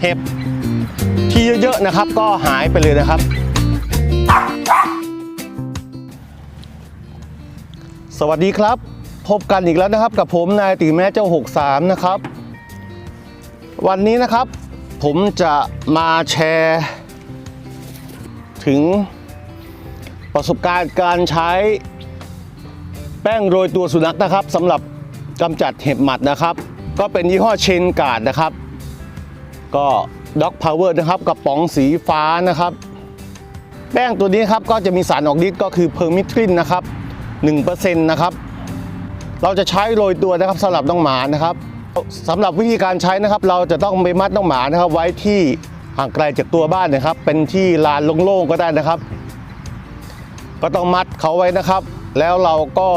เห็บที่เยอะๆนะครับ ก็หายไปเลยนะครับ สวัสดีครับ พบกันอีกแล้วนะครับ กับผมนายตีแม่เจ้า 63 นะครับ วันนี้นะครับ ผมจะมาแชร์ ถึงประสบการณ์การใช้แป้งโรยตัวสุนัขนะครับสำหรับกำจัดเห็บหมัดนะครับ ก็เป็นยี่ห้อเชนการ์ดนะครับ ก็ด็อกพาวเวอร์นะครับกระป๋องสีฟ้านะครับ แป้งตัวนี้ครับก็จะมีสารออกฤทธิ์ก็คือเพอร์มิทรินนะครับ1%นะครับ เราจะใช้โรยตัวนะครับสำหรับน้องหมานะครับสำหรับวิธีการใช้นะครับ เราจะต้องไปมัดน้องหมานะครับ ไว้ที่ห่างไกลจากตัวบ้านนะครับ เป็นที่ลานโล่งๆก็ได้นะครับ ก็ต้องมัดเขาไว้นะครับ แล้วเราก็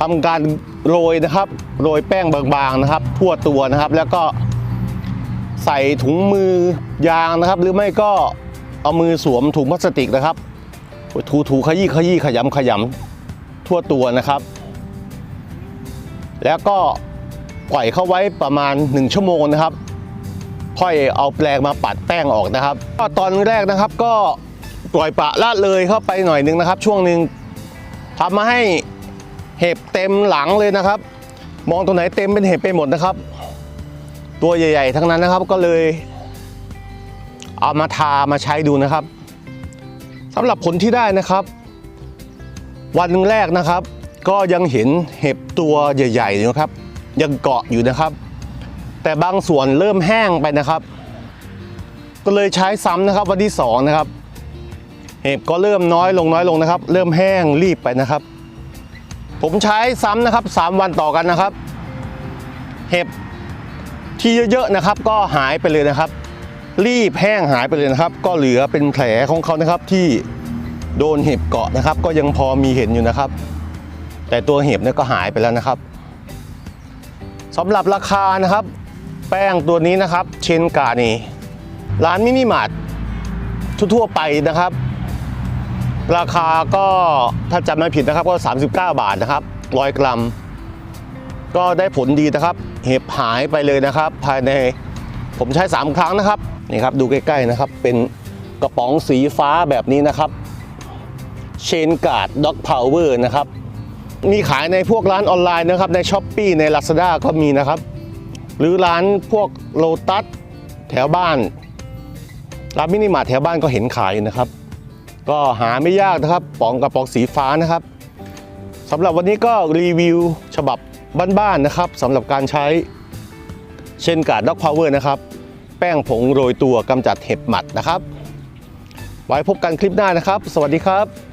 ทำการโรยนะครับ โรยแป้งบางๆนะครับ ทั่วตัวนะครับ แล้วก็ ใส่ถุงมือยางนะครับ หรือไม่ก็เอามือสวมถุงพลาสติกนะครับ ถูถูๆขยี้ขยี้ขยำขยำทั่วตัวนะครับ แล้วก็ปล่อยเข้าไว้ประมาณ 1 ชั่วโมงนะครับ ค่อยเอาแปรงมาปัดแป้งออกนะครับ ก็ตอนแรกนะครับก็ปล่อยปะละเลยเข้าไปหน่อยนึงนะครับ ช่วงหนึ่งทำมาให้เห็บเต็มหลังเลยนะครับ มองตรงไหนเต็มเป็นเห็บไปหมดนะครับ ตัวใหญ่ ๆ ทั้งนั้นนะครับก็เลยเอามาทามาใช้ดูนะครับสำหรับผลที่ได้นะครับ วันแรกนะครับ ก็ยังเห็นเห็บตัวใหญ่ๆอยู่นะครับ ยังเกาะอยู่นะครับ แต่บางส่วนเริ่มแห้งไปนะครับ ก็เลยใช้ซ้ำนะครับวันที่สองนะครับเห็บก็เริ่มน้อยลงน้อยลงนะครับ เริ่มแห้งรีบไปนะครับ ผมใช้ซ้ำนะครับ 3 วันต่อกันนะครับ เห็บ ที่เยอะๆนะครับ ก็หายไปเลยนะครับ รีบแห้งหายไปเลยนะครับ ก็เหลือเป็นแผลของเขานะครับที่โดนเห็บเกาะนะครับ ก็ยังพอมีเห็นอยู่นะครับ แต่ตัวเห็บเนี่ยก็หายไปแล้วนะครับสำหรับราคานะครับ แป้งตัวนี้นะครับ เชนกานีร้านมินิมาร์ททั่วๆไปนะครับ ราคาก็ถ้าจำไม่ผิดนะครับก็ 39 บาทนะครับ100กรัม ก็ได้ผลดีนะครับ เห็บหายไปเลยนะครับ ภายในผมใช้ 3 ครั้งนะครับนี่ครับดูใกล้ๆนะครับเป็นกระป๋องสีฟ้าแบบนี้นะครับเชนการ์ดด็อกพาวเวอร์นะครับมีขายในพวกร้านออนไลน์นะครับใน s h อ p e e ใน Lazada ก็มีนะครับ หรือร้านพวกโลตัสแถวบ้าน ร้านมินิมาร์ทแถวบ้านก็เห็นขายนะครับ ก็หาไม่ยากนะครับป๋องกระป๋องสีฟ้านะครับสำหรับวันนี้ก็รีวิวฉบับ บ้านๆนะครับสำหรับการใช้เช่นการ์ดด็อกพาวเวอร์นะครับ แป้งผงโรยตัวกำจัดเห็บหมัดนะครับ ไว้พบกันคลิปหน้านะครับ สวัสดีครับ